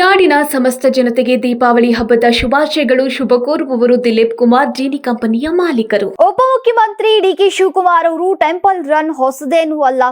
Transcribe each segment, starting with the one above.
ನಾಡಿನ ಸಮಸ್ತ ಜನತೆಗೆ ದೀಪಾವಳಿ ಹಬ್ಬದ ಶುಭಾಶಯಗಳು. ಶುಭ ಕೋರುವವರು ದಿಲೀಪ್ ಕುಮಾರ್, ಜೀನಿ ಕಂಪನಿಯ ಮಾಲೀಕರು. ಉಪಮುಖ್ಯಮಂತ್ರಿ ಡಿಕೆ ಶಿವಕುಮಾರ್ ಅವರು ಟೆಂಪಲ್ ರನ್ ಹೊಸದೇನೂ ಅಲ್ಲ.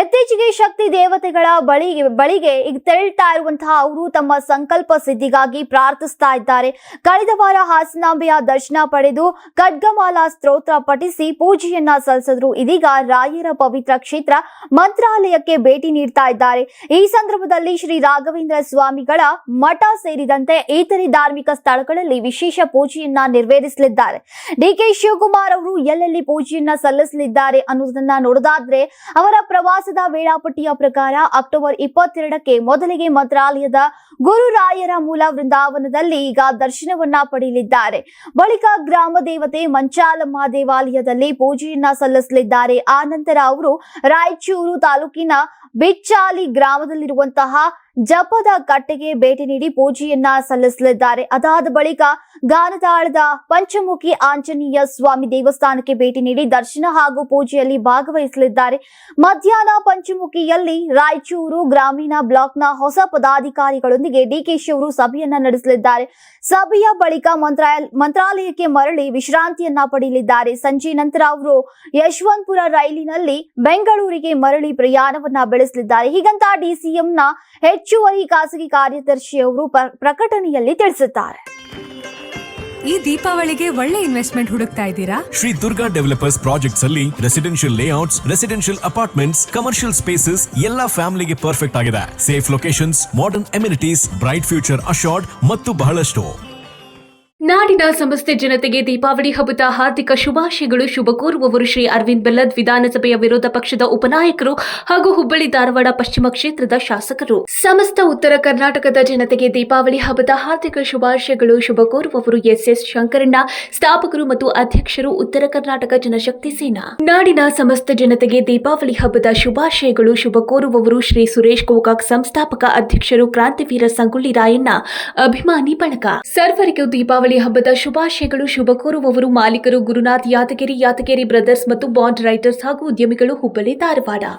ಇತ್ತೀಚೆಗೆ ಶಕ್ತಿ ದೇವತೆಗಳ ಬಳಿಗೆ ಬಳಿಗೆ ಈಗ ತೆರಳ್ತಾ ಇರುವಂತಹ ಅವರು ತಮ್ಮ ಸಂಕಲ್ಪ ಸಿದ್ಧಿಗಾಗಿ ಪ್ರಾರ್ಥಿಸ್ತಾ ಇದ್ದಾರೆ. ಕಳೆದ ವಾರ ಹಾಸನಾಂಬೆಯ ದರ್ಶನ ಪಡೆದು ಖಡ್ಗಮಾಲಾ ಸ್ತೋತ್ರ ಪಠಿಸಿ ಪೂಜೆಯನ್ನ ಸಲ್ಲಿಸಿದ್ರು. ಇದೀಗ ರಾಯರ ಪವಿತ್ರ ಕ್ಷೇತ್ರ ಮಂತ್ರಾಲಯಕ್ಕೆ ಭೇಟಿ ನೀಡ್ತಾ ಇದ್ದಾರೆ. ಈ ಸಂದರ್ಭದಲ್ಲಿ ಶ್ರೀ ರಾಘವೇಂದ್ರ ಸ್ವಾಮಿಗಳ ಮಠ ಸೇರಿದಂತೆ ಇತರೆ ಧಾರ್ಮಿಕ ಸ್ಥಳಗಳಲ್ಲಿ ವಿಶೇಷ ಪೂಜೆಯನ್ನ ನೆರವೇರಿಸಲಿದ್ದಾರೆ. ಡಿಕೆ ಶಿವಕುಮಾರ್ ಅವರು ಎಲ್ಲೆಲ್ಲಿ ಪೂಜೆಯನ್ನ ಸಲ್ಲಿಸಲಿದ್ದಾರೆ ಅನ್ನೋದನ್ನ ನೋಡೋದಾದ್ರೆ, ಅವರ ಪ್ರವಾಸದ ವೇಳಾಪಟ್ಟಿಯ ಪ್ರಕಾರ ಅಕ್ಟೋಬರ್ ಇಪ್ಪತ್ತೆರಡಕ್ಕೆ ಮೊದಲಿಗೆ ಮಂತ್ರಾಲಯದ ಗುರುರಾಯರ ಮೂಲ ವೃಂದಾವನದಲ್ಲಿ ಈಗ ದರ್ಶನವನ್ನ ಪಡೆಯಲಿದ್ದಾರೆ. ಬಳಿಕ ಗ್ರಾಮ ದೇವತೆ ಮಂಚಾಲಮ್ಮ ದೇವಾಲಯದಲ್ಲಿ ಪೂಜೆಯನ್ನ ಸಲ್ಲಿಸಲಿದ್ದಾರೆ. ಆ ನಂತರ ಅವರು ರಾಯಚೂರು ತಾಲೂಕಿನ ಬಿಚ್ಚಾಲಿ ಗ್ರಾಮದಲ್ಲಿರುವಂತಹ ಜಪದ ಕಟ್ಟೆಗೆ ಭೇಟಿ ನೀಡಿ ಪೂಜೆಯನ್ನ ಸಲ್ಲಿಸಲಿದ್ದಾರೆ. ಅದಾದ ಬಳಿಕ ಗಾನದಾಳದ ಪಂಚಮುಖಿ ಆಂಜನೇಯ ಸ್ವಾಮಿ ದೇವಸ್ಥಾನಕ್ಕೆ ಭೇಟಿ ನೀಡಿ ದರ್ಶನ ಹಾಗೂ ಪೂಜೆಯಲ್ಲಿ ಭಾಗವಹಿಸಲಿದ್ದಾರೆ. ಮಧ್ಯಾಹ್ನ ಪಂಚಮುಖಿಯಲ್ಲಿ ರಾಯಚೂರು ಗ್ರಾಮೀಣ ಬ್ಲಾಕ್ನ ಹೊಸ ಪದಾಧಿಕಾರಿಗಳೊಂದಿಗೆ ಡಿಕೆಶಿ ಅವರು ಸಭೆಯನ್ನ ನಡೆಸಲಿದ್ದಾರೆ. ಸಭೆಯ ಬಳಿಕ ಮಂತ್ರಾಲ, ಮಂತ್ರಾಲಯಕ್ಕೆ ಮರಳಿ ವಿಶ್ರಾಂತಿಯನ್ನ ಪಡೆಯಲಿದ್ದಾರೆ. ಸಂಜೆ ನಂತರ ಅವರು ಯಶವಂತಪುರ ರೈಲಿನಲ್ಲಿ ಬೆಂಗಳೂರಿಗೆ ಮರಳಿ ಪ್ರಯಾಣವನ್ನ ಬೆಳೆಸಲಿದ್ದಾರೆ. ಹೀಗಂತ ಡಿಸಿಎಂನ ಹೆಚ್ಚುವರಿ ಖಾಸಗಿ ಕಾರ್ಯದರ್ಶಿಯವರು ಪ್ರಕಟಣೆಯಲ್ಲಿ ತಿಳಿಸಿದ್ದಾರೆ. ಈ ದೀಪಾವಳಿಗೆ ಒಳ್ಳೆ ಇನ್ವೆಸ್ಟ್ಮೆಂಟ್ ಹುಡುಕ್ತಾ ಇದ್ದೀರಾ? ಶ್ರೀ ದುರ್ಗಾ ಡೆವಲಪರ್ಸ್ ಪ್ರಾಜೆಕ್ಟ್ಸ್ ಅಲ್ಲಿ residential layouts residential apartments commercial spaces ಎಲ್ಲಾ ಫ್ಯಾಮಿಲಿಗೆ ಪರ್ಫೆಕ್ಟ್ ಆಗಿದೆ. Safe locations modern amenities bright future assured ಮತ್ತು ಬಹಳಷ್ಟು. ನಾಡಿನ ಸಮಸ್ತ ಜನತೆಗೆ ದೀಪಾವಳಿ ಹಬ್ಬದ ಹಾರ್ದಿಕ ಶುಭಾಶಯಗಳು. ಶುಭ ಕೋರುವವರು ಶ್ರೀ ಅರವಿಂದ್ ಬೆಲ್ಲದ್ ವಿಧಾನಸಭೆಯ ವಿರೋಧ ಪಕ್ಷದ ಉಪನಾಯಕರು ಹಾಗೂ ಹುಬ್ಬಳ್ಳಿ ಧಾರವಾಡ ಪಶ್ಚಿಮ ಕ್ಷೇತ್ರದ ಶಾಸಕರು. ಸಮಸ್ತ ಉತ್ತರ ಕರ್ನಾಟಕದ ಜನತೆಗೆ ದೀಪಾವಳಿ ಹಬ್ಬದ ಹಾರ್ದಿಕ ಶುಭಾಶಯಗಳು. ಶುಭ ಕೋರುವವರು ಎಸ್ ಎಸ್ ಶಂಕರಣ್ಣ, ಸ್ಥಾಪಕರು ಮತ್ತು ಅಧ್ಯಕ್ಷರು ಉತ್ತರ ಕರ್ನಾಟಕ ಜನಶಕ್ತಿ ಸೇನಾ. ನಾಡಿನ ಸಮಸ್ತ ಜನತೆಗೆ ದೀಪಾವಳಿ ಹಬ್ಬದ ಶುಭಾಶಯಗಳು. ಶುಭ ಕೋರುವವರು ಶ್ರೀ ಸುರೇಶ್ ಗೋಕಾಕ್, ಸಂಸ್ಥಾಪಕ ಅಧ್ಯಕ್ಷರು ಕ್ರಾಂತಿವೀರ ಸಂಗೊಳ್ಳಿ ರಾಯಣ್ಣ. ಅಭಿಮಾನಿ ಬಳಗ. ಸರ್ವರಿಗೂ ದೀಪಾವಳಿ ಹಬ್ಬದ ಶುಭಾಶಯಗಳು, ಶುಭ ಕೋರುವವರು ಮಾಲೀಕರು ಗುರುನಾಥ್ ಯಾತಗಿರಿ ಯಾತಗಿರಿ ಬ್ರದರ್ಸ್ ಮತ್ತು ಬಾಂಡ್ ರೈಟರ್ಸ್ ಹಾಗೂ ಉದ್ಯಮಿಗಳು ಹುಬ್ಬಳ್ಳಿ ಧಾರವಾಡ.